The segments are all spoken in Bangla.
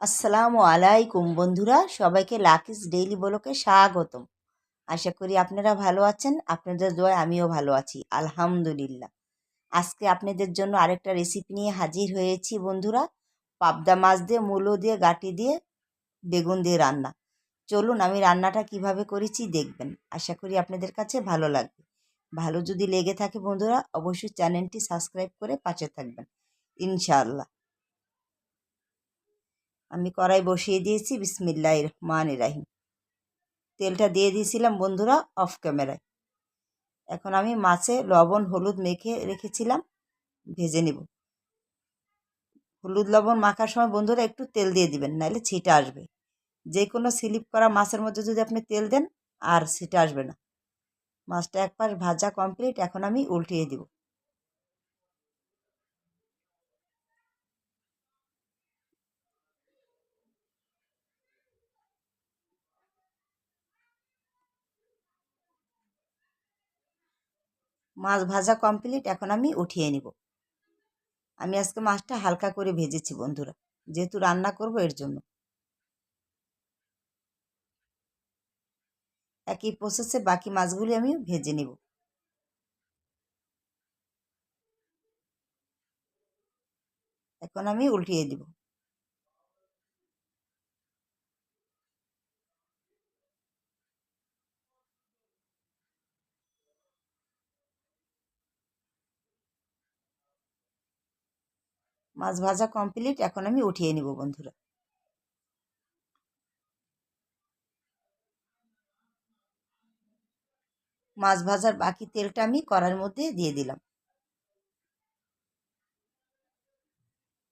আসসালামু আলাইকুম বন্ধুরা, সবাইকে লাকিস ডেইলি বলোকে স্বাগতম। আশা করি আপনারা ভালো আছেন, আপনাদের দোয়ায় আমিও ভালো আছি, আলহামদুলিল্লাহ। আজকে আপনাদের জন্য আরেকটা রেসিপি নিয়ে হাজির হয়েছি বন্ধুরা, পাবদা মাছ দিয়ে, মূলো দিয়ে, গাটি দিয়ে, বেগুন দিয়ে রান্না। চলুন আমি রান্নাটা কীভাবে করেছি দেখবেন, আশা করি আপনাদের কাছে ভালো লাগবে। ভালো যদি লেগে থাকে বন্ধুরা, অবশ্যই চ্যানেলটি সাবস্ক্রাইব করে পাশে থাকবেন, ইনশাআল্লাহ। আমি কড়াই বসিয়ে দিয়েছি বিসমিল্লাহ রহমান রাহিম। তেলটা দিয়ে দিয়েছিলাম বন্ধুরা অফ ক্যামেরায়। এখন আমি মাছে লবণ, হলুদ মেখে রেখেছিলাম, ভেজে নেব। হলুদ, লবণ মাখার সময় বন্ধুরা একটু তেল দিয়ে দিবেন, নাহলে ছিটা আসবে। যে কোনো স্লিপ করা মাছের মধ্যে যদি আপনি তেল দেন, আর ছিটা আসবে না। মাছটা এক পাশ ভাজা কমপ্লিট, এখন আমি উল্টিয়ে দিব। মাছ ভাজা কমপ্লিট এখন আমি উঠিয়ে নিব। আমি আজকে মাছটা হালকা করে ভেজেছি বন্ধুরা, যেহেতু রান্না করব এর জন্য। একই প্রসেসে বাকি মাছগুলি আমি ভেজে নেব। এখন আমি উল্টিয়ে দিব। মাছ ভাজা কমপ্লিট এখন আমি উঠিয়ে নিব বন্ধুরা। মাছ ভাজার বাকি তেলটা আমি কড়ার মধ্যে দিয়ে দিলাম।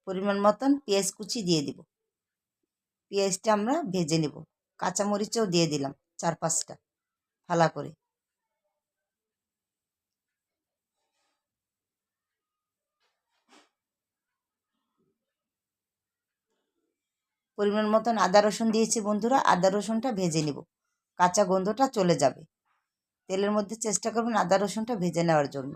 পরিমাণ মতন পেঁয়াজ কুচি দিয়ে দিব। পেঁয়াজটা আমরা ভেজে নেব। কাঁচামরিচও দিয়ে দিলাম চার পাঁচটা ফালা করে। পরিমাণ মতন আদা রসুন দিয়েছি বন্ধুরা, আদা রসুনটা ভেজে নেব। কাঁচা গন্ধটা চলে যাবে। তেলের মধ্যে চেষ্টা করবেন আদা রসুনটা ভেজে নেওয়ার জন্য।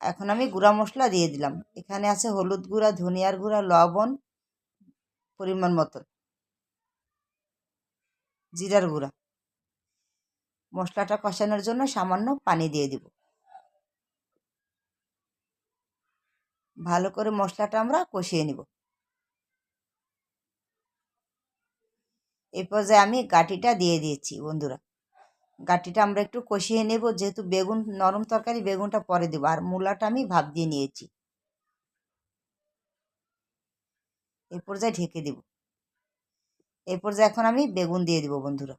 এখন আমি গুঁড়া মশলা দিয়ে দিলাম। এখানে আছে হলুদ গুঁড়া, ধনিয়ার গুঁড়া, লবণ পরিমাণ মতন। জিরার গুঁড়া। মশলাটা কষানোর জন্য সামান্য পানি দিয়ে দিব। ভালো করে মশলাটা আমরা কষিয়ে নিব। এই পর্যায়ে আমি গাটিটা দিয়ে দিয়েছি বন্ধুরা। গাটিটা আমরা একটু কষিয়ে নেব, যেহেতু বেগুন, নরম তরকারি বেগুনটা পরে দেবো। আর মূলাটা আমি ভাব দিয়ে নিয়েছি। এই পর্যায়ে ঢেকে দেব। এই পর্যায়ে এখন আমি বেগুন দিয়ে দিব বন্ধুরা।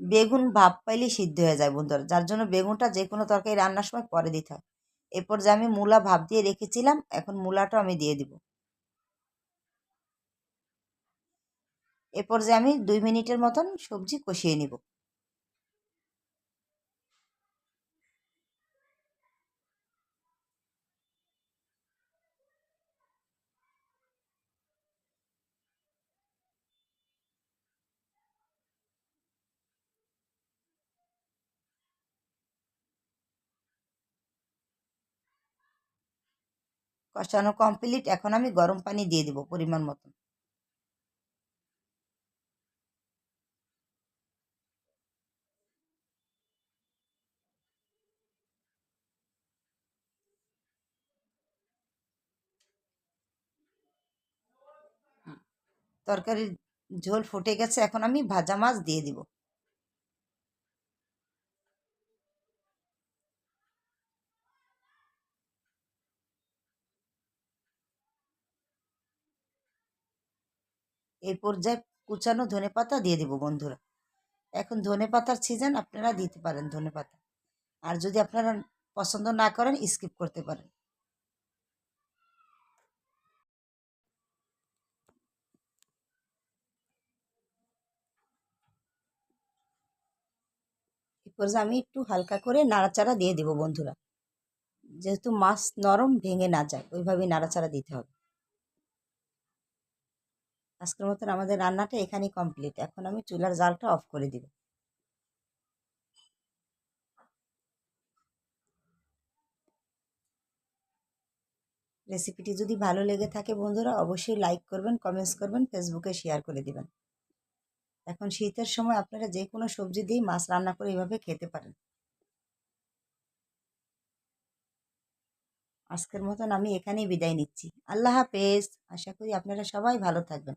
বেগুন ভাব পাইলেই সিদ্ধ হয়ে যায় বন্ধুরা। যার জন্য বেগুনটা যে কোনো তরকারি রান্নার সময় পরে দিতে হয়। এরপর যে আমি মূলা ভাব দিয়ে রেখেছিলাম, এখন মূলাটা আমি দিয়ে দিব। এরপর যে আমি দুই মিনিটের মতন সবজি কষিয়ে নিব। কষানো কমপ্লিট এখন আমি গরম পানি দিয়ে দিব পরিমাণ মতন। তরকারির ঝোল ফুটে গেছে, এখন আমি ভাজা মাছ দিয়ে দিব। এই পর্যায়ে কুচানো ধনে পাতা দিয়ে দেবো বন্ধুরা। এখন ধনে পাতার সিজন আপনারা দিতে পারেন ধনে পাতা। আর যদি আপনারা পছন্দ না করেন স্কিপ করতে পারেন। এরপর আমি একটু হালকা করে নাড়াচাড়া দিয়ে দেবো বন্ধুরা। যেহেতু মাছ নরম ভেঙে না যায় ওইভাবেই নাড়াচাড়া দিতে হবে। আজকের মতন আমাদের রান্নাটা এখানেই কমপ্লিট এখন আমি চুলার জালটা অফ করে দিব। রেসিপিটি যদি ভালো লেগে থাকে বন্ধুরা, অবশ্যই লাইক করবেন কমেন্টস করবেন ফেসবুকে শেয়ার করে দিবেন। এখন শীতের সময় আপনারা যে কোনো সবজি দিয়ে মাছ রান্না করে এভাবে খেতে পারেন। আজকের মতন আমি এখানেই বিদায় নিচ্ছি। আল্লাহ হাফেজ। আশা করি আপনারা সবাই ভালো থাকবেন।